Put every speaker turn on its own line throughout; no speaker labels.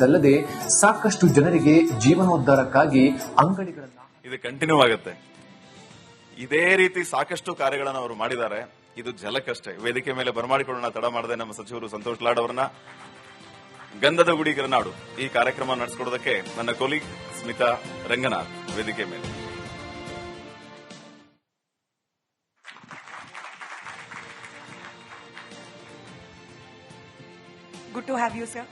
ಇದಲ್ಲದೆ ಸಾಕಷ್ಟು ಜನರಿಗೆ ಜೀವನೋದ್ಧಾರಕ್ಕಾಗಿ ಅಂಗಡಿಗಳನ್ನ
ಇದು ಕಂಟಿನ್ಯೂ ಆಗುತ್ತೆ. ಇದೇ ರೀತಿ ಸಾಕಷ್ಟು ಕಾರ್ಯಗಳನ್ನು ಅವರು ಮಾಡಿದ್ದಾರೆ. ಇದು ಜಲಕ್ಕಷ್ಟೇ ವೇದಿಕೆ ಮೇಲೆ ಬರಮಾಡಿಕೊಳ್ಳೋಣ ತಡ ಮಾಡದೆ ನಮ್ಮ ಸಚಿವರು ಸಂತೋಷ್ ಲಾಡ್ ಅವರನ್ನ. ಗಂಧದ ಗುಡಿ ನಾಡು ಈ ಕಾರ್ಯಕ್ರಮ ನಡೆಸಿಕೊಡೋದಕ್ಕೆ ನನ್ನ ಕೊಲೀಗ್ ಸ್ಮಿತಾ ರಂಗನಾಥ್ ವೇದಿಕೆ ಮೇಲೆ.
Good to have you sir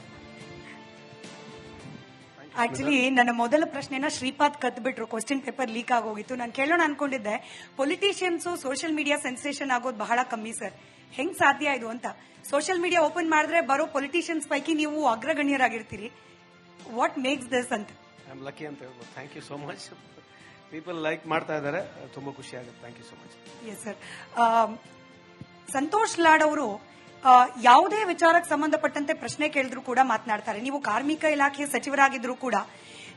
actually ನನ್ನ ಮೊದಲ ಪ್ರಶ್ನೆನ ಶ್ರೀಪಾದ್ ಕತ್ ಬಿಟ್ರು ಕ್ವಶನ್ ಪೇಪರ್ ಲೀಕ್ ಆಗೋಗಿತ್ತು. ನಾನು ಕೇಳೋಣ ಅನ್ಕೊಂಡಿದ್ದೆ. ಪೊಲಿಟಿಷಿಯನ್ಸ್ ಸೋಷಿಯಲ್ ಮೀಡಿಯಾ ಸೆನ್ಸೇಷನ್ ಆಗೋದು ಬಹಳ ಕಮ್ಮಿ ಸರ್ ಹೆಂಗ್ ಸಾಧ್ಯ ಇದು ಅಂತ? ಸೋಷಿಯಲ್ ಮೀಡಿಯಾ ಓಪನ್ ಮಾಡಿದ್ರೆ ಬರೋ ಪೊಲಿಟಿಷಿಯನ್ಸ್ ಪೈಕಿ ನೀವು ಅಗ್ರಗಣ್ಯರಾಗಿರ್ತೀರಿ. ವಾಟ್ ಮೇಕ್ಸ್ ದಿಸ್ ಅಂತ?
ಲಕ್ಕಿ ಅಂತ ಹೇಳ್ಬೋದು. Thank you so much people like ಮಾಡ್ತಾ ಇದ್ದಾರೆ. ತುಂಬಾ ಖುಷಿ ಆಗುತ್ತೆ. Thank you so much
yes sir Santosh Lad ಅವರು ಯಾವುದೇ ವಿಚಾರಕ್ಕೆ ಸಂಬಂಧಪಟ್ಟಂತೆ ಪ್ರಶ್ನೆ ಕೇಳಿದ್ರು ಕೂಡ ಮಾತನಾಡ್ತಾರೆ. ನೀವು ಕಾರ್ಮಿಕ ಇಲಾಖೆ ಸಚಿವರಾಗಿದ್ರು ಕೂಡ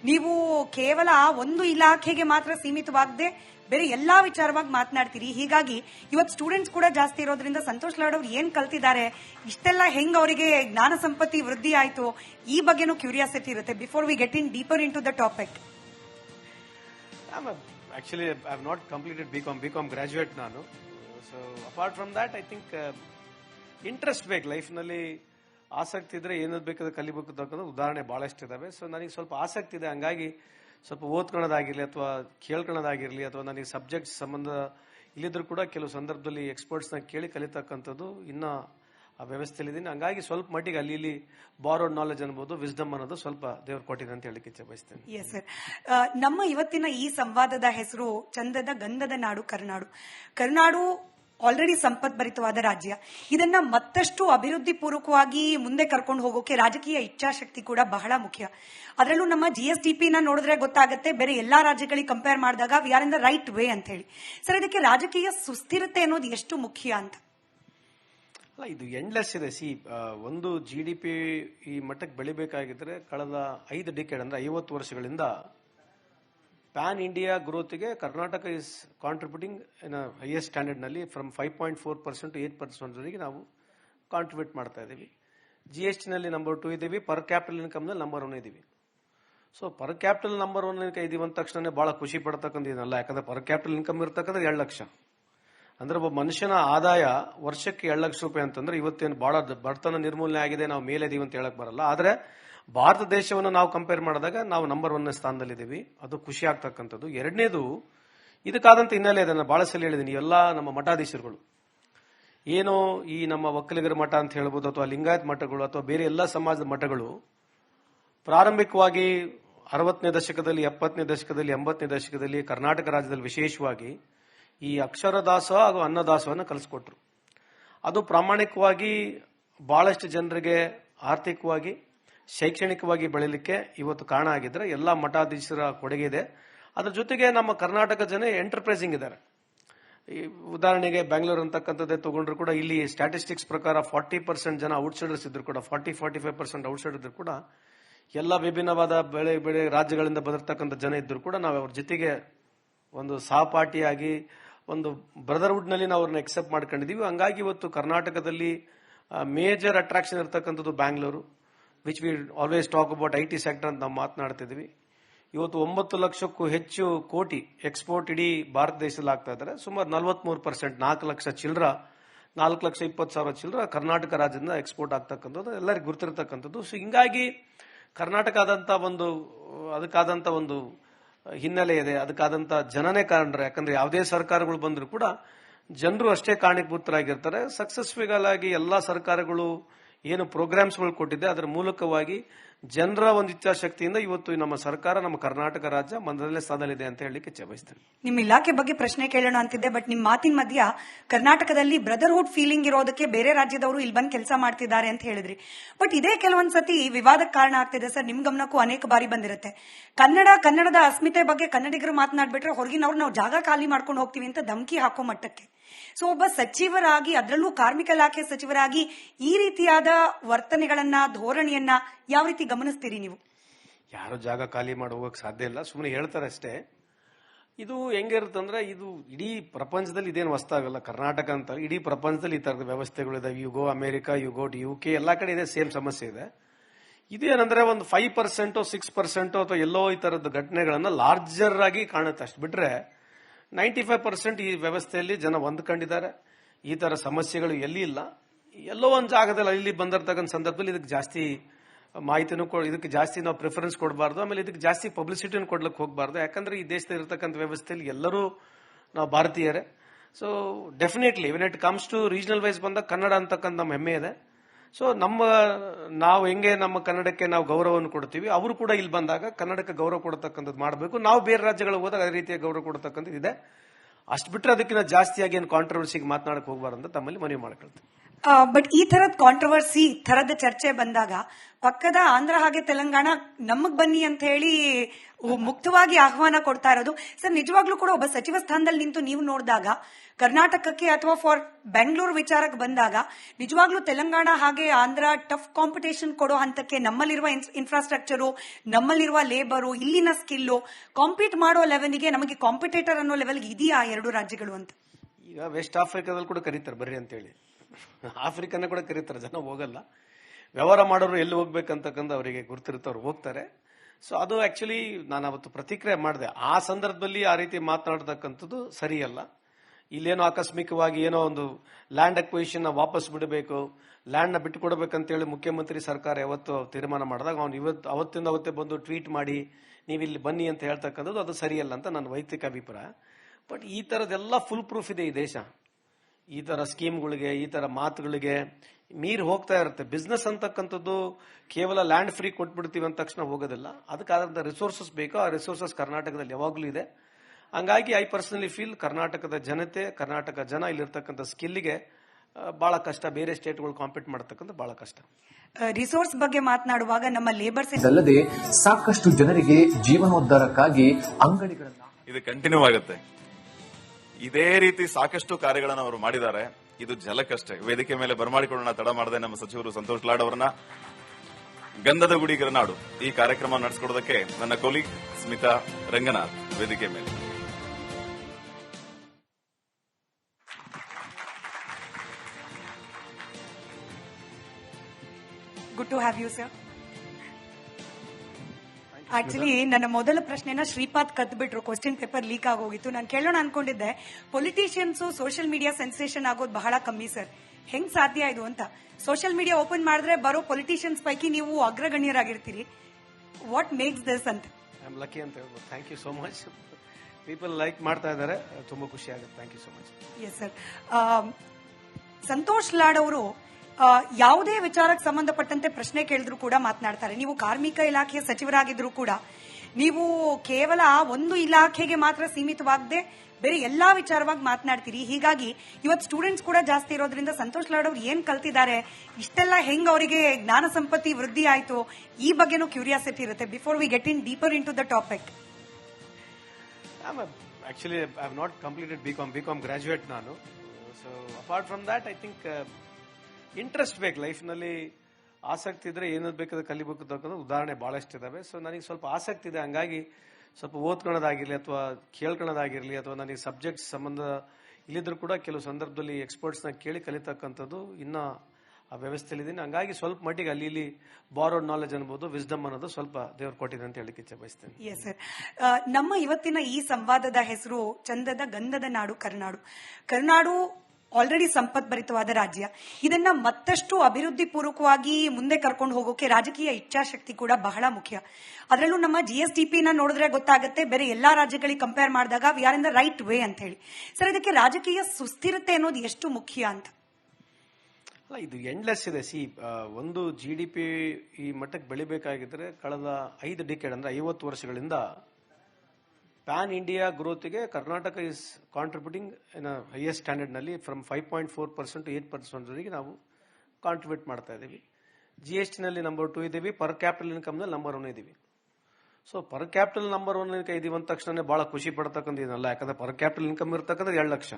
ನೀವು ಕೇವಲ ಒಂದು ಇಲಾಖೆಗೆ ಮಾತ್ರ ಸೀಮಿತವಾಗದೆ ಬೇರೆ ಎಲ್ಲಾ ವಿಚಾರವಾಗಿ ಮಾತನಾಡ್ತೀರಿ. ಹೀಗಾಗಿ ಇವತ್ತು ಸ್ಟೂಡೆಂಟ್ಸ್ ಕೂಡ ಜಾಸ್ತಿ ಇರೋದ್ರಿಂದ ಸಂತೋಷ್ ಲಾಡ್ ಅವ್ರು ಏನ್ ಕಲ್ತಿದ್ದಾರೆ, ಇಷ್ಟೆಲ್ಲ ಹೆಂಗ್ ಅವರಿಗೆ ಜ್ಞಾನ ಸಂಪತ್ತಿ ವೃದ್ಧಿ ಆಯ್ತು, ಈ ಬಗ್ಗೆನೂ ಕ್ಯೂರಿಯಾಸಿಟಿ ಇರುತ್ತೆ. Before we get in deeper into the topic
actually I not completed B com B com graduate ನಾನು. So apart from that I think interest ಬೇಕು ಲೈಫ್ನಲ್ಲಿ ಆಸಕ್ತಿ ಇದ್ರೆ ಏನದು ಬೇಕಾದ್ರೆ ಕಲಿಬೇಕು ಅಂತಕ್ಕಂಥ ಉದಾಹರಣೆ ಬಹಳಷ್ಟು ಇದಾವೆ. ಸೊ ನನಗೆ ಸ್ವಲ್ಪ ಆಸಕ್ತಿ ಇದೆ. ಹಂಗಾಗಿ ಸ್ವಲ್ಪ ಓದ್ಕೊಳ್ಳೋದಾಗಿರ್ಲಿ ಅಥವಾ ಕೇಳ್ಕೊಳ್ಳೋದಾಗಿರ್ಲಿ ಅಥವಾ ನನಗೆ ಸಬ್ಜೆಕ್ಟ್ ಸಂಬಂಧ ಇಲ್ಲಿದ್ರು ಕೂಡ ಕೆಲವು ಸಂದರ್ಭದಲ್ಲಿ ಎಕ್ಸ್ಪರ್ಟ್ಸ್ನ ಕೇಳಿ ಕಲಿತಕ್ಕಂಥದ್ದು ಇನ್ನ ಆ ವ್ಯವಸ್ಥೆಯಲ್ಲಿದ್ದೀನಿ ಹಂಗಾಗಿ ಸ್ವಲ್ಪ ಮಟ್ಟಿಗೆ ಅಲ್ಲಿ ಇಲ್ಲಿ ಬಾರೋಡ್ ನಾಲೆಜ್ ಅನ್ಬೋದು ವಿಸ್ಡಮ್ ಅನ್ನೋದು ಸ್ವಲ್ಪ ದೇವ್ರು ಕೊಟ್ಟಿದೆ ಅಂತ ಹೇಳಿಕ್ಕೆ ಇಚ್ಛೆ ಬಯಸ್ತೇನೆ.
ಎಸ್ ಸರ್ ನಮ್ಮ ಇವತ್ತಿನ ಈ ಸಂವಾದದ ಹೆಸರು ಚಂದದ ಗಂಧದ ನಾಡು ಕರ್ನಾಡು. ಕರ್ನಾಡು ಆಲ್ರೆಡಿ ಸಂಪತ್ಭರಿತವಾದ ರಾಜ್ಯ. ಇದನ್ನ ಮತ್ತಷ್ಟು ಅಭಿವೃದ್ಧಿ ಪೂರ್ವಕವಾಗಿ ಮುಂದೆ ಕರ್ಕೊಂಡು ಹೋಗೋಕೆ ರಾಜಕೀಯ ಇಚ್ಛಾಶಕ್ತಿ ಕೂಡ ಬಹಳ ಮುಖ್ಯ. ಅದರಲ್ಲೂ ನಮ್ಮ ಜಿ ಎಸ್ ಡಿ ಪಿನ ನೋಡಿದ್ರೆ ಗೊತ್ತಾಗುತ್ತೆ, ಬೇರೆ ಎಲ್ಲಾ ರಾಜ್ಯಗಳಿಗೆ ಕಂಪೇರ್ ಮಾಡಿದಾಗ we are in the right way ಅಂತ ಹೇಳಿ. ಸರ್, ಇದಕ್ಕೆ ರಾಜಕೀಯ ಸುಸ್ಥಿರತೆ ಅನ್ನೋದು ಎಷ್ಟು ಮುಖ್ಯ ಅಂತ?
ಅಲ್ಲ, ಇದು ಎಂಡ್ಲೆಸ್ ಇದೆ. ಸಿ ಒಂದು ಜಿ ಡಿ ಪಿ ಈ ಮಟ್ಟಕ್ಕೆ ಬೆಳಿಬೇಕಾಗಿದ್ರೆ ಕಳೆದ ಐದು ಡಿಕೆಡ್ ಅಂದ್ರೆ ಐವತ್ತು ವರ್ಷಗಳಿಂದ pan India ಗ್ರೋತ್ಗೆ Karnataka is contributing in highest ಸ್ಟ್ಯಾಂಡರ್ಡ್ನಲ್ಲಿ from five point four percent eight percent ವರೆಗೆ ನಾವು ಕಾಂಟ್ರಿಬ್ಯೂಟ್ ಮಾಡ್ತಾ ಇದ್ದೀವಿ. ಜಿ ಎಸ್ ಟಿನಲ್ಲಿ ನಂಬರ್ ಟು ಇದ್ದೀವಿ. ಪರ್ ಕ್ಯಾಪಿಟಲ್ ಇನ್ಕಮ್ನಲ್ಲಿ ನಂಬರ್ ಒನ್ ಇದ್ದೀವಿ. So per capital number one ಇದೀವಿ ಅಂದ ತಕ್ಷಣ ಭಾಳ ಖುಷಿ ಪಡ್ತಕ್ಕಂಥ ಯಾಕಂದರೆ ಪರ್ ಕ್ಯಾಪಿಟಲ್ ಇನ್ಕಮ್ ಇರ್ತಕ್ಕಂಥ ಎರಡು ಲಕ್ಷ. ಅಂದ್ರೆ ಒಬ್ಬ ಮನುಷ್ಯನ ಆದಾಯ ವರ್ಷಕ್ಕೆ ಎರಡು ಲಕ್ಷ ರೂಪಾಯಿ ಅಂತಂದ್ರೆ ಇವತ್ತೇನು ದ- ಬಡತನ ನಿರ್ಮೂಲನೆ ಆಗಿದೆ, ನಾವು ಮೇಲೆ ಇದೀವಿ ಅಂತ ಹೇಳಕ್ ಬರಲ್ಲ. ಆದ್ರೆ ಭಾರತ ದೇಶವನ್ನು ನಾವು ಕಂಪೇರ್ ಮಾಡಿದಾಗ ನಾವು ನಂಬರ್ ಒನ್ ಸ್ಥಾನದಲ್ಲಿದ್ದೀವಿ. ಅದು ಖುಷಿ ಆಗ್ತಕ್ಕಂಥದ್ದು. ಎರಡನೇದು, ಇದಕ್ಕಾದಂತ ಹಿನ್ನೆಲೆ ಅದನ್ನು ಬಹಳ ಸಲ ಹೇಳಿದ್ದೀನಿ ಎಲ್ಲ ನಮ್ಮ ಮಠಾಧೀಶರುಗಳು. ಏನು ಈ ನಮ್ಮ ಒಕ್ಕಲಿಗರ ಮಠ ಅಂತ ಹೇಳ್ಬೋದು, ಅಥವಾ ಲಿಂಗಾಯತ್ ಮಠಗಳು, ಅಥವಾ ಬೇರೆ ಎಲ್ಲ ಸಮಾಜದ ಮಠಗಳು, ಪ್ರಾರಂಭಿಕವಾಗಿ ಅರವತ್ತನೇ ದಶಕದಲ್ಲಿ ಎಪ್ಪತ್ತನೇ ದಶಕದಲ್ಲಿ ಎಂಬತ್ತನೇ ದಶಕದಲ್ಲಿ ಕರ್ನಾಟಕ ರಾಜ್ಯದಲ್ಲಿ ವಿಶೇಷವಾಗಿ ಈ ಅಕ್ಷರದಾಸ ಹಾಗೂ ಅನ್ನದಾಸವನ್ನು ಕಲಿಸ್ಕೊಟ್ರು. ಅದು ಪ್ರಾಮಾಣಿಕವಾಗಿ ಬಹಳಷ್ಟು ಜನರಿಗೆ ಆರ್ಥಿಕವಾಗಿ ಶೈಕ್ಷಣಿಕವಾಗಿ ಬೆಳೀಲಿಕ್ಕೆ ಇವತ್ತು ಕಾರಣ ಆಗಿದ್ರೆ ಎಲ್ಲ ಮಠಾಧೀಶರ ಕೊಡುಗೆ ಇದೆ. ಅದ್ರ ಜೊತೆಗೆ ನಮ್ಮ ಕರ್ನಾಟಕ ಜನ ಎಂಟರ್ಪ್ರೈಸಿಂಗ್ ಇದ್ದಾರೆ. ಈ ಉದಾಹರಣೆಗೆ ಬ್ಯಾಂಗ್ಳೂರ್ ಅಂತಕ್ಕಂಥದ್ದೇ ತಗೊಂಡ್ರು ಕೂಡ ಇಲ್ಲಿ ಸ್ಟ್ಯಾಟಿಸ್ಟಿಕ್ಸ್ ಪ್ರಕಾರ ಫಾರ್ಟಿ ಪರ್ಸೆಂಟ್ ಜನ ಔಟ್ಸೈಡರ್ಸ್ ಇದ್ರು ಕೂಡ forty forty five percent outside ಇದ್ರು ಕೂಡ, ಎಲ್ಲ ವಿಭಿನ್ನವಾದ ಬೆಳೆ ಬೆಳೆ ರಾಜ್ಯಗಳಿಂದ ಬಂದಿರತಕ್ಕಂಥ ಜನ ಇದ್ರು ಕೂಡ ನಾವು ಅವ್ರ ಜೊತೆಗೆ ಒಂದು ಸಹಪಾಠಿಯಾಗಿ, ಒಂದು ಬ್ರದರ್ಹುಡ್ನಲ್ಲಿ ನಾವು ಅವ್ರನ್ನ ಎಕ್ಸೆಪ್ಟ್ ಮಾಡ್ಕೊಂಡಿದೀವಿ ಹಂಗಾಗಿ ಇವತ್ತು ಕರ್ನಾಟಕದಲ್ಲಿ ಮೇಜರ್ ಅಟ್ರಾಕ್ಷನ್ ಇರತಕ್ಕಂಥದ್ದು Bangalore which we always talk about I T sector ಅಂತ ನಾವು ಮಾತನಾಡ್ತಿದ್ವಿ. ಇವತ್ತು ಒಂಬತ್ತು ಲಕ್ಷಕ್ಕೂ ಹೆಚ್ಚು ಕೋಟಿ ಎಕ್ಸ್ಪೋರ್ಟ್ ಇಡೀ ಭಾರತ ದೇಶದಲ್ಲಿ ಆಗ್ತಾ ಇದ್ದಾರೆ. ಸುಮಾರು ನಲವತ್ಮೂರು ಪರ್ಸೆಂಟ್ ನಾಲ್ಕು ಲಕ್ಷ ಚಿಲ್ಲರ ನಾಲ್ಕು ಲಕ್ಷ ಇಪ್ಪತ್ತು ಸಾವಿರ ಚಿಲ್ಲರ ಕರ್ನಾಟಕ ರಾಜ್ಯದಿಂದ ಎಕ್ಸ್ಪೋರ್ಟ್ ಆಗ್ತಕ್ಕಂಥದ್ದು, ಎಲ್ಲರಿಗೂ ಗುರುತಿರ್ತಕ್ಕಂಥದ್ದು. ಸೊ ಹಿಂಗಾಗಿ ಕರ್ನಾಟಕ ಆದಂಥ ಒಂದು, ಅದಕ್ಕಾದಂಥ ಒಂದು ಹಿನ್ನೆಲೆ ಇದೆ. ಅದಕ್ಕಾದಂಥ ಜನನೇ ಕಾರಣರು ಯಾಕಂದ್ರೆ ಯಾವುದೇ ಸರ್ಕಾರಗಳು ಬಂದರೂ ಕೂಡ ಜನರು ಅಷ್ಟೇ ಕಾರಣೀಭೂತರಾಗಿರ್ತಾರೆ. ಸಕ್ಸಸ್ಫುಲ್ ಆಗಿ ಎಲ್ಲಾ ಸರ್ಕಾರಗಳು ಏನು ಪ್ರೋಗ್ರಾಮ್ಸ್ಗಳು ಕೊಟ್ಟಿದೆ, ಅದರ ಮೂಲಕವಾಗಿ ಜನರ ಒಂದು ಇಚ್ಛಾಶಕ್ತಿಯಿಂದ ಇವತ್ತು ನಮ್ಮ ಸರ್ಕಾರ, ನಮ್ಮ ಕರ್ನಾಟಕ ರಾಜ್ಯ ಮೊದಲನೇ ಸ್ಥಾನದಲ್ಲಿದೆ ಅಂತ ಹೇಳಲಿಕ್ಕೆ ಇಚ್ಛೆ ಬಯಸ್ತೇನೆ
ನಿಮ್ಮ ಇಲಾಖೆ ಬಗ್ಗೆ ಪ್ರಶ್ನೆ ಕೇಳೋಣ ಅಂತಿದ್ದೆ, ಬಟ್ ನಿಮ್ಮ ಮಾತಿನ ಮಧ್ಯ ಕರ್ನಾಟಕದಲ್ಲಿ ಬ್ರದರ್ಹುಡ್ ಫೀಲಿಂಗ್ ಇರೋದಕ್ಕೆ ಬೇರೆ ರಾಜ್ಯದವರು ಇಲ್ಲಿ ಬಂದು ಕೆಲಸ ಮಾಡ್ತಿದ್ದಾರೆ ಅಂತ ಹೇಳಿದ್ರಿ. ಬಟ್ ಇದೇ ಕೆಲವೊಂದ್ಸತಿ ವಿವಾದಕ್ಕೆ ಕಾರಣ ಆಗ್ತಿದೆ ಸರ್, ನಿಮ್ ಗಮನಕ್ಕೂ ಅನೇಕ ಬಾರಿ ಬಂದಿರುತ್ತೆ. ಕನ್ನಡ, ಕನ್ನಡದ ಅಸ್ಮಿತೆ ಬಗ್ಗೆ ಕನ್ನಡಿಗರು ಮಾತನಾಡ್ಬಿಟ್ರೆ ಹೊರಗಿನವ್ರು ನಾವು ಜಾಗ ಖಾಲಿ ಮಾಡ್ಕೊಂಡು ಹೋಗ್ತೀವಿ ಅಂತ ಧಮಕಿ ಹಾಕೋ ಮಟ್ಟಕ್ಕೆ. ಸೊ ಒಬ್ಬ ಸಚಿವರಾಗಿ, ಅದರಲ್ಲೂ ಕಾರ್ಮಿಕ ಇಲಾಖೆ ಸಚಿವರಾಗಿ ಈ ರೀತಿಯಾದ ವರ್ತನೆಗಳನ್ನ, ಧೋರಣೆಯನ್ನ ಯಾವ ರೀತಿ ಗಮನಿಸ್ತೀರಿ ನೀವು?
ಯಾರು ಜಾಗ ಖಾಲಿ ಮಾಡಿ ಹೋಗಕ್ ಸಾಧ್ಯ ಇಲ್ಲ. ಸುಮ್ಮನೆ ಹೇಳ್ತಾರೆ ಅಷ್ಟೇ. ಇದು ಹೆಂಗಿರುತ್ತಂದ್ರೆ ಇದು ಇಡೀ ಪ್ರಪಂಚದಲ್ಲಿ ಇದೇನು ಹೊಸ್ತಾಗಲ್ಲ ಕರ್ನಾಟಕ ಅಂತ ಇಡೀ ಪ್ರಪಂಚದಲ್ಲಿ ಈ ತರದ ವ್ಯವಸ್ಥೆಗಳು ಇದಾವೆ. You go America you go U K ಎಲ್ಲಾ ಕಡೆ ಇದೆ, ಸೇಮ್ ಸಮಸ್ಯೆ ಇದೆ. ಇದೇನಂದ್ರೆ ಒಂದು ಫೈವ್ ಪರ್ಸೆಂಟ್ ಸಿಕ್ಸ್ ಪರ್ಸೆಂಟ್ ಅಥವಾ ಎಲ್ಲೋ ಈ ತರದ ಘಟನೆಗಳನ್ನ ಲಾರ್ಜರ್ ಆಗಿ ಕಾಣುತ್ತೆ ಅಷ್ಟು. ಬಿಟ್ರೆ ನೈಂಟಿ ಫೈವ್ ಪರ್ಸೆಂಟ್ ಈ ವ್ಯವಸ್ಥೆಯಲ್ಲಿ ಜನ ಹೊಂದ್ಕೊಂಡಿದ್ದಾರೆ. ಈ ಥರ ಸಮಸ್ಯೆಗಳು ಎಲ್ಲಿ ಇಲ್ಲ. ಎಲ್ಲೋ ಒಂದು ಜಾಗದಲ್ಲಿ ಇಲ್ಲಿ ಬಂದಿರ್ತಕ್ಕಂಥ ಸಂದರ್ಭದಲ್ಲಿ ಇದಕ್ಕೆ ಜಾಸ್ತಿ ಮಾಹಿತಿನೂ ಕೊ- ಇದಕ್ಕೆ ಜಾಸ್ತಿ ನಾವು ಪ್ರಿಫರೆನ್ಸ್ ಕೊಡಬಾರ್ದು. ಆಮೇಲೆ ಇದಕ್ಕೆ ಜಾಸ್ತಿ ಪಬ್ಲಿಸಿಟಿನ ಕೊಡ್ಲಿಕ್ಕೆ ಹೋಗಬಾರ್ದು. ಯಾಕಂದ್ರೆ ಈ ದೇಶದಲ್ಲಿ ಇರತಕ್ಕಂಥ ವ್ಯವಸ್ಥೆಯಲ್ಲಿ ಎಲ್ಲರೂ ನಾವು ಭಾರತೀಯರೇ. So definitely when it comes to regional wise ಬಂದಾಗ ಕನ್ನಡ ಅಂತಕ್ಕಂಥ ನಮ್ಮ ಹೆಮ್ಮೆ ಇದೆ. ಸೊ ನಮ್ಮ, ನಾವು ಹೆಂಗೆ ನಮ್ಮ ಕನ್ನಡಕ್ಕೆ ನಾವು ಗೌರವವನ್ನು ಕೊಡ್ತೀವಿ, ಅವರು ಕೂಡ ಇಲ್ಲಿ ಬಂದಾಗ ಕನ್ನಡಕ್ಕೆ ಗೌರವ ಕೊಡತಕ್ಕಂಥದ್ದು ಮಾಡಬೇಕು. ನಾವು ಬೇರೆ ರಾಜ್ಯಗಳಿಗೆ ಹೋದಾಗ ಅದೇ ರೀತಿಯ ಗೌರವ ಕೊಡತಕ್ಕಂಥದ್ದು ಇದೆ. ಅಷ್ಟು ಬಿಟ್ಟರೆ ಅದಕ್ಕಿಂತ ಜಾಸ್ತಿಯಾಗಿ ಏನು ಕಾಂಟ್ರವರ್ಸಿಗೆ ಮಾತನಾಡಕ್ಕೆ ಹೋಗಬಾರ್ದು ಅಂತ ತಮ್ಮಲ್ಲಿ ಮನವಿ ಮಾಡ್ಕೊಳ್ತೀವಿ
ಬಟ್ ಈ ತರದ ಕಾಂಟ್ರವರ್ಸಿ ಥರದ ಚರ್ಚೆ ಬಂದಾಗ ಪಕ್ಕದ ಆಂಧ್ರ ಹಾಗೆ ತೆಲಂಗಾಣ ನಮಗ್ ಬನ್ನಿ ಅಂತ ಹೇಳಿ ಮುಕ್ತವಾಗಿ ಆಹ್ವಾನ ಕೊಡ್ತಾ ಇರೋದು. ಸರ್, ನಿಜವಾಗ್ಲೂ ಕೂಡ ಒಬ್ಬ ಸಚಿವ ಸ್ಥಾನದಲ್ಲಿ ನಿಂತು ನೀವು ನೋಡಿದಾಗ, ಕರ್ನಾಟಕಕ್ಕೆ ಅಥವಾ ಫಾರ್ ಬೆಂಗಳೂರು ವಿಚಾರಕ್ಕೆ ಬಂದಾಗ, ನಿಜವಾಗ್ಲೂ ತೆಲಂಗಾಣ ಹಾಗೆ ಆಂಧ್ರ ಟಫ್ ಕಾಂಪಿಟೇಷನ್ ಕೊಡೋ ಹಂತಕ್ಕೆ ನಮ್ಮಲ್ಲಿರುವ ಇನ್ಫ್ರಾಸ್ಟ್ರಕ್ಚರು ನಮ್ಮಲ್ಲಿರುವ ಲೇಬರು ಇಲ್ಲಿನ ಸ್ಕಿಲ್ಲು ಕಾಂಪೀಟ್ ಮಾಡೋ ಲೆವೆಲ್ಗೆ ನಮಗೆ ಕಾಂಪಿಟೇಟರ್ ಅನ್ನೋ ಲೆವೆಲ್ಗೆ ಇದೆಯಾ ಎರಡು ರಾಜ್ಯಗಳು ಅಂತ?
ಈಗ ವೆಸ್ಟ್ ಆಫ್ರಿಕಾದಲ್ಲಿ ಕೂಡ ಕರೀತಾರೆ ಬರ್ರಿ ಅಂತೇಳಿ. ಆಫ್ರಿಕಾನ ಕೂಡ ಕರೀತಾರೆ, ಜನ ಹೋಗಲ್ಲ. ವ್ಯವಹಾರ ಮಾಡೋರು ಎಲ್ಲಿ ಹೋಗ್ಬೇಕಂತಕ್ಕಂಥ ಅವರಿಗೆ ಗುರುತಿರುತ್ತೆ ಅವ್ರು ಹೋಗ್ತಾರೆ. ಸೊ ಅದು ಆ್ಯಕ್ಚುಲಿ ನಾನು ಅವತ್ತು ಪ್ರತಿಕ್ರಿಯೆ ಮಾಡಿದೆ. ಆ ಸಂದರ್ಭದಲ್ಲಿ ಆ ರೀತಿ ಮಾತನಾಡ್ತಕ್ಕಂಥದ್ದು ಸರಿಯಲ್ಲ. ಇಲ್ಲೇನೋ ಆಕಸ್ಮಿಕವಾಗಿ ಏನೋ ಒಂದು ಲ್ಯಾಂಡ್ ಅಕ್ವಿಷನ್ನ ವಾಪಸ್ ಬಿಡಬೇಕು ಲ್ಯಾಂಡ್ನ ಬಿಟ್ಟು ಕೊಡಬೇಕಂತೇಳಿ ಮುಖ್ಯಮಂತ್ರಿ ಸರ್ಕಾರ ಯಾವತ್ತು ತೀರ್ಮಾನ ಮಾಡಿದಾಗ ಅವ್ನು ಇವತ್ತು, ಅವತ್ತಿಂದ ಅವತ್ತೇ ಬಂದು ಟ್ವೀಟ್ ಮಾಡಿ ನೀವು ಇಲ್ಲಿ ಬನ್ನಿ ಅಂತ ಹೇಳ್ತಕ್ಕಂಥದ್ದು ಅದು ಸರಿಯಲ್ಲ ಅಂತ ನನ್ನ ವೈಯಕ್ತಿಕ ಅಭಿಪ್ರಾಯ. ಬಟ್ ಈ ಥರದ್ದೆಲ್ಲ ಫುಲ್ ಪ್ರೂಫ್ ಇದೆ ಈ ದೇಶ. ಈ ತರ ಸ್ಕೀಮ್ಗಳಿಗೆ ಈ ತರ ಮಾತುಗಳಿಗೆ ಮೀರಿ ಹೋಗ್ತಾ ಇರುತ್ತೆ. ಬಿಸ್ನೆಸ್ ಅಂತಕ್ಕಂಥದ್ದು ಕೇವಲ ಲ್ಯಾಂಡ್ ಫ್ರೀ ಕೊಟ್ಬಿಡ್ತೀವಿ ಅಂದ ತಕ್ಷಣ ಹೋಗೋದಿಲ್ಲ. ಅದಕ್ಕಾದಂಥ ರಿಸೋರ್ಸಸ್ ಬೇಕು ಆ ರಿಸೋರ್ಸಸ್ ಕರ್ನಾಟಕದಲ್ಲಿ ಯಾವಾಗಲೂ ಇದೆ. ಹಂಗಾಗಿ ಐ ಪರ್ಸನಲಿ ಫೀಲ್ ಕರ್ನಾಟಕದ ಜನತೆ ಕರ್ನಾಟಕ ಜನ ಇಲ್ಲಿರ್ತಕ್ಕಂಥ ಸ್ಕಿಲ್ಗೆ ಬಹಳ ಕಷ್ಟ. ಬೇರೆ ಸ್ಟೇಟ್ಗಳು ಕಾಂಪೀಟ್ ಮಾಡತಕ್ಕಂಥ ಬಹಳ ಕಷ್ಟ.
ರಿಸೋರ್ಸ್ ಬಗ್ಗೆ ಮಾತನಾಡುವಾಗ ನಮ್ಮ ಲೇಬರ್
ಅಲ್ಲದೆ ಸಾಕಷ್ಟು ಜನರಿಗೆ ಜೀವನೋದ್ಧಾರಕ್ಕಾಗಿ ಅಂಗಡಿಗಳನ್ನ
ಇದು ಕಂಟಿನ್ಯೂ ಆಗುತ್ತೆ. ಇದೇ ರೀತಿ ಸಾಕಷ್ಟು ಕಾರ್ಯಗಳನ್ನು ಅವರು ಮಾಡಿದ್ದಾರೆ. ಇದು ಜಲಕ್ಕಷ್ಟೇ ವೇದಿಕೆ ಮೇಲೆ ಬರಮಾಡಿಕೊಳ್ಳೋಣ, ತಡ ಮಾಡದೆ ನಮ್ಮ ಸಚಿವರು ಸಂತೋಷ್ ಲಾಡ್ ಅವರನ್ನ. ಗಂಧದ ಗುಡಿ ಗರನಾಡು. ಈ ಕಾರ್ಯಕ್ರಮ ನಡೆಸಿಕೊಡೋದಕ್ಕೆ ನನ್ನ ಕೊಲೀಗ್ ಸ್ಮಿತಾ ರಂಗನಾಥ್ ವೇದಿಕೆ ಮೇಲೆ.
Good to have you sir actually ನನ್ನ ಮೊದಲ ಪ್ರಶ್ನೆನ ಶ್ರೀಪಾದ್ ಕತ್ ಬಿಟ್ರು ಕ್ವಶನ್ ಪೇಪರ್ ಲೀಕ್ ಆಗೋಗಿತ್ತು. ನಾನು ಕೇಳೋಣ ಅನ್ಕೊಂಡಿದ್ದೆ. ಪೊಲಿಟಿಷಿಯನ್ಸ್ ಸೋಷಿಯಲ್ ಮೀಡಿಯಾ ಸೆನ್ಸೇಷನ್ ಆಗೋದು ಬಹಳ ಕಮ್ಮಿ ಸರ್ ಹೆಂಗ್ ಸಾಧ್ಯ ಇದು ಅಂತ? ಸೋಷಿಯಲ್ ಮೀಡಿಯಾ ಓಪನ್ ಮಾಡಿದ್ರೆ ಬರೋ ಪೊಲಿಟಿಷಿಯನ್ಸ್ ಪೈಕಿ ನೀವು ಅಗ್ರಗಣ್ಯರಾಗಿರ್ತೀರಿ. ವಾಟ್ ಮೇಕ್ಸ್ ದಿಸ್ ಅಂತ?
ಲಕ್ಕಿ ಅಂತ ಹೇಳ್ಬೋದು. Thank you so much people like ಮಾಡ್ತಾ ಇದ್ದಾರೆ. ತುಂಬಾ ಖುಷಿ ಆಗುತ್ತೆ. Thank you so much
yes sir Santosh Lad ಅವರು ಯಾವುದೇ ವಿಚಾರಕ್ಕೆ ಸಂಬಂಧಪಟ್ಟಂತೆ ಪ್ರಶ್ನೆ ಕೇಳಿದ್ರು ಕೂಡ ಮಾತನಾಡ್ತಾರೆ. ನೀವು ಕಾರ್ಮಿಕ ಇಲಾಖೆಯ ಸಚಿವರಾಗಿದ್ರು ಕೂಡ ನೀವು ಕೇವಲ ಒಂದು ಇಲಾಖೆಗೆ ಮಾತ್ರ ಸೀಮಿತವಾಗದೆ ಬೇರೆ ಎಲ್ಲಾ ವಿಚಾರವಾಗಿ ಮಾತನಾಡ್ತೀರಿ. ಹೀಗಾಗಿ ಇವತ್ತು ಸ್ಟೂಡೆಂಟ್ಸ್ ಕೂಡ ಜಾಸ್ತಿ ಇರೋದ್ರಿಂದ ಸಂತೋಷ್ ಲಾಡ್ ಅವ್ರು ಏನ್ ಕಲ್ತಿದ್ದಾರೆ, ಇಷ್ಟೆಲ್ಲ ಹೆಂಗ್ ಅವರಿಗೆ ಜ್ಞಾನ ಸಂಪತ್ತಿ ವೃದ್ಧಿ ಆಯ್ತು, ಈ ಬಗ್ಗೆನೂ ಕ್ಯೂರಿಯಾಸಿಟಿ ಇರುತ್ತೆ. Before we get in deeper into the topic.
Actually I not completed B com B com graduate ನಾನು. So apart from that I think interest ಬೇಕು ಲೈಫ್ನಲ್ಲಿ. ಆಸಕ್ತಿ ಇದ್ರೆ ಏನಾದ್ರು ಬೇಕಾದ್ರೆ ಕಲಿಬೇಕು ಅಂತಕ್ಕಂಥ ಉದಾಹರಣೆ ಬಹಳಷ್ಟು ಇದಾವೆ. ಸೊ ನನಗೆ ಸ್ವಲ್ಪ ಆಸಕ್ತಿ ಇದೆ. ಹಂಗಾಗಿ ಸ್ವಲ್ಪ ಓದ್ಕೊಳ್ಳೋದಾಗಿರ್ಲಿ ಅಥವಾ ಕೇಳ್ಕೊಳ್ಳೋದಾಗಿರ್ಲಿ ಅಥವಾ ನನಗೆ ಸಬ್ಜೆಕ್ಟ್ಸ್ ಸಂಬಂಧ ಇಲ್ಲಿದ್ರು ಕೂಡ ಕೆಲವು ಸಂದರ್ಭದಲ್ಲಿ ಎಕ್ಸ್ಪರ್ಟ್ಸ್ನ ಕೇಳಿ ಕಲಿತಕ್ಕಂಥದ್ದು ಇನ್ನ ಆ ವ್ಯವಸ್ಥೆಯಲ್ಲಿದ್ದೀನಿ. ಹಂಗಾಗಿ ಸ್ವಲ್ಪ ಮಟ್ಟಿಗೆ ಅಲ್ಲಿ ಇಲ್ಲಿ ಬಾರೋಡ್ ನಾಲೆಜ್ ಅನ್ಬೋದು ವಿಸ್ಡಮ್ ಅನ್ನೋದು ಸ್ವಲ್ಪ ದೇವರು ಕೊಟ್ಟಿದೆ ಅಂತ ಹೇಳಕ್ಕೆ ಇಚ್ಛೆ ಬಯಸ್ತೇನೆ.
ಎಸ್ ಸರ್ ನಮ್ಮ ಇವತ್ತಿನ ಈ ಸಂವಾದದ ಹೆಸರು ಚಂದದ ಗಂಧದ ನಾಡು ಕರ್ನಾಡು. ಕರ್ನಾಡು ಆಲ್ರೆಡಿ ಸಂಪತ್ಭರಿತವಾದ ರಾಜ್ಯ. ಇದನ್ನ ಮತ್ತಷ್ಟು ಅಭಿವೃದ್ಧಿ ಪೂರ್ವಕವಾಗಿ ಮುಂದೆ ಕರ್ಕೊಂಡು ಹೋಗೋಕೆ ರಾಜಕೀಯ ಇಚ್ಛಾಶಕ್ತಿ ಕೂಡ ಬಹಳ ಮುಖ್ಯ. ಅದರಲ್ಲೂ ನಮ್ಮ ಜಿ ಎಸ್ ಡಿ ಪಿನ ನೋಡಿದ್ರೆ ಗೊತ್ತಾಗುತ್ತೆ, ಬೇರೆ ಎಲ್ಲಾ ರಾಜ್ಯಗಳಿಗೆ ಕಂಪೇರ್ ಮಾಡಿದಾಗ we are in the right way ಅಂತ ಹೇಳಿ. ಸರ್ ಇದಕ್ಕೆ ರಾಜಕೀಯ ಸುಸ್ಥಿರತೆ ಅನ್ನೋದು ಎಷ್ಟು ಮುಖ್ಯ ಅಂತ?
ಅಲ್ಲ, ಇದು ಎಂಡ್ಲೆಸ್ ಇದೆ. ಸಿ ಒಂದು ಜಿ ಡಿ ಪಿ ಈ ಮಟ್ಟಕ್ಕೆ ಬೆಳಿಬೇಕಾಗಿದ್ರೆ ಕಳೆದ ಐದು ಡಿಕೆಡ್ ಅಂದ್ರೆ ಐವತ್ತು ವರ್ಷಗಳಿಂದ pan India ಗ್ರೋತ್ಗೆ Karnataka is contributing in highest ಸ್ಟ್ಯಾಂಡರ್ಡ್ನಲ್ಲಿ from five point four percent eight percent ವರೆಗೆ ನಾವು ಕಾಂಟ್ರಿಬ್ಯೂಟ್ ಮಾಡ್ತಾ ಇದ್ದೀವಿ. ಜಿ ಎಸ್ ಟಿನಲ್ಲಿ ನಂಬರ್ ಟು ಇದ್ದೀವಿ. ಪರ್ ಕ್ಯಾಪಿಟಲ್ ಇನ್ಕಮ್ನಲ್ಲಿ ನಂಬರ್ ಒನ್ ಇದ್ದೀವಿ. So per capital number one ಇದೀವಿ ಅಂದ ತಕ್ಷಣ ಭಾಳ ಖುಷಿ ಪಡ್ತಕ್ಕಂಥ ಇದನ್ನಲ್ಲ ಯಾಕಂದ್ರೆ ಪರ್ ಕ್ಯಾಪಿಟಲ್ ಇನ್ಕಮ್ ಇರ್ತಕ್ಕಂಥ ಎರಡು ಲಕ್ಷ.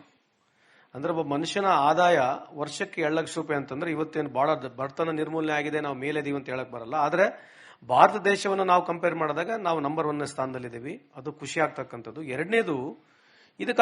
ಅಂದ್ರೆ ಒಬ್ಬ ಮನುಷ್ಯನ ಆದಾಯ ವರ್ಷಕ್ಕೆ ಎರಡು ಲಕ್ಷ ರೂಪಾಯಿ ಅಂತಂದ್ರೆ ಇವತ್ತೇನು ಭಾಳ ಬಡತನ ನಿರ್ಮೂಲನೆ ಆಗಿದೆ, ನಾವು ಮೇಲೆದೀವಿ ಅಂತ ಹೇಳಕ್ ಬರಲ್ಲ. ಆದ್ರೆ ಭಾರತ ದೇಶವನ್ನು ನಾವು ಕಂಪೇರ್ ಮಾಡಿದಾಗ ನಾವು ನಂಬರ್ ಒನ್ ಸ್ಥಾನದಲ್ಲಿದ್ದೀವಿ. ಅದು ಖುಷಿ ಆಗ್ತಕ್ಕಂಥದ್ದು. ಎರಡನೇದು ಇದಕ್ಕೆ